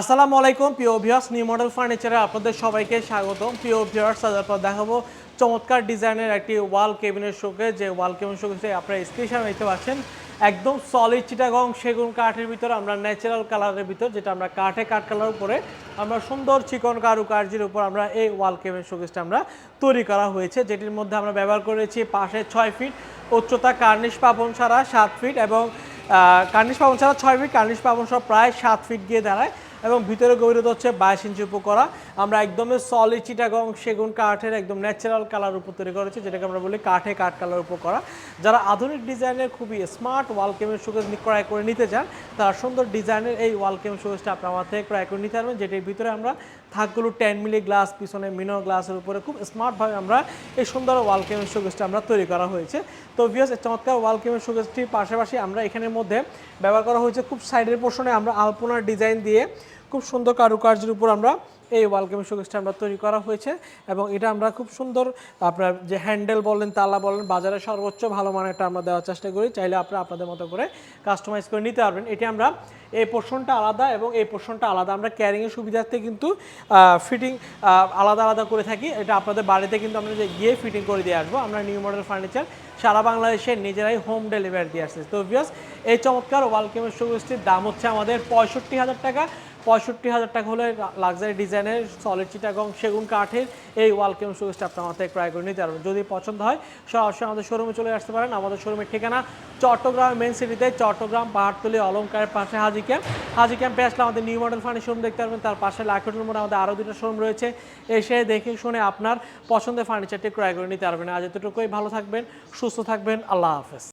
আসসালামু আলাইকুম, প্রিয় ভিউয়ার্স নিউ মডেল ফার্নিচারে আপনাদের সবাইকে স্বাগতম। প্রিয় ভিউয়ার্স তারপর দেখাবো চমৎকার ডিজাইনের একটি ওয়াল কেবিনের শোকে যে ওয়াল কেবিন শোকে আপনারা স্ক্রিন দেখতে পাচ্ছেন একদম সলিড চিটাগং সেগুন কাঠের ভিতর, আমরা ন্যাচারাল কালারের ভিতর, যেটা আমরা কাঠে কাঠ কালার উপরে, আমরা সুন্দর চিকন কারুকার্যের উপর আমরা এই ওয়াল কেবিন শোকেসটা আমরা তৈরি করা হয়েছে, যেটির মধ্যে আমরা ব্যবহার করেছি পাশে ছয় ফিট উচ্চতা কার্নিশ পাবন ছাড়া সাত ফিট এবং কার্নিশ পাবন ছাড়া ছয় ফিট কার্নিশ পাবন সব প্রায় সাত ফিট গিয়ে দাঁড়ায়। এবং ভিতরে গভীরতা হচ্ছে বাইশ ইঞ্চি উপর করা আমরা একদমই সলিড চিটাগং সেগুন কাঠের একদম ন্যাচারাল কালার উপর তৈরি করেছি, যেটাকে আমরা বলি কাঠে কাঠ কালার উপর করা যারা আধুনিক ডিজাইনের খুবই স্মার্ট ওয়াল কেমের শোকেস ক্রয় করে নিতে চান, তারা সুন্দর ডিজাইনের এই ওয়াল কেমের শোকেসটা আপনার আমার থেকে ক্রয় করে নিতে পারবেন, যেটির ভিতরে আমরা থাকগুলো টেন মিলি গ্লাস পিছনে মিনো গ্লাসের উপরে খুব স্মার্টভাবে আমরা এই সুন্দর ওয়াল কেমের আমরা তৈরি করা হয়েছে। তো ভিউস চমৎকার ওয়াল কেমের শোকেসটির পাশাপাশি আমরা এখানের মধ্যে ব্যবহার করা হয়েছে, খুব সাইডের পোর্শনে আমরা আলপনার ডিজাইন দিয়ে খুব সুন্দর কারুকার্যের উপর আমরা এই ওয়ালকেম শোকেসটা আমরা তৈরি করা হয়েছে এবং এটা আমরা খুব সুন্দর আপনার যে হ্যান্ডেল বলেন, তালা বলেন, বাজারে সর্বোচ্চ ভালো মানেরটা আমরা দেওয়ার চেষ্টা করি। চাইলে আপনারা আপনাদের মতো করে কাস্টমাইজ করে নিতে পারবেন। এটি আমরা এই পোর্শনটা আলাদা এবং এই পোর্শনটা আলাদা। আমরা ক্যারিংয়ের সুবিধার্থে কিন্তু ফিটিং আলাদা আলাদা করে থাকি। এটা আপনাদের বাড়িতে কিন্তু আমরা যে গিয়ে ফিটিং করে দিয়ে আসব। আমরা নিউ মডেল ফার্নিচার সারা বাংলাদেশে নিজেরাই হোম ডেলিভারি দিয়ে আসছে। তো ভিউয়ার্স এই চমৎকার ওয়ালকেমের শোকেসটির দাম হচ্ছে আমাদের পঁয়ষট্টি হাজার টাকা। পঁয়ষট্টি হাজার টাকা হলে লাক্সারি ডিজাইনের সলিড চিটাগং সেগুন কাঠের এই ওয়ালকেম শোকেসটা আপনার থেকে ক্রয় করে নিতে পারবেন। যদি পছন্দ হয়, সরাসরি আমাদের শোরুমে চলে আসতে পারেন। আমাদের শোরুমের ঠিকানা চট্টগ্রাম মেন সিটিতে চট্টগ্রাম পাহাড়তলি অলঙ্কারের পাশে হাজি ক্যাম্প হাজি ক্যাম্পে আসলে আমাদের নিউ মডেল ফার্নি শোরুম দেখতে পারবেন। তার পাশে লাখের মোড়ে আমাদের আরও দুটো শোরুম রয়েছে। এসে দেখে শুনে আপনার পছন্দের ফার্নিচারটি ক্রয় করে নিতে পারবেন। আজ এতটুকুই। ভালো থাকবেন, সুস্থ থাকবেন। আল্লাহ হাফেজ।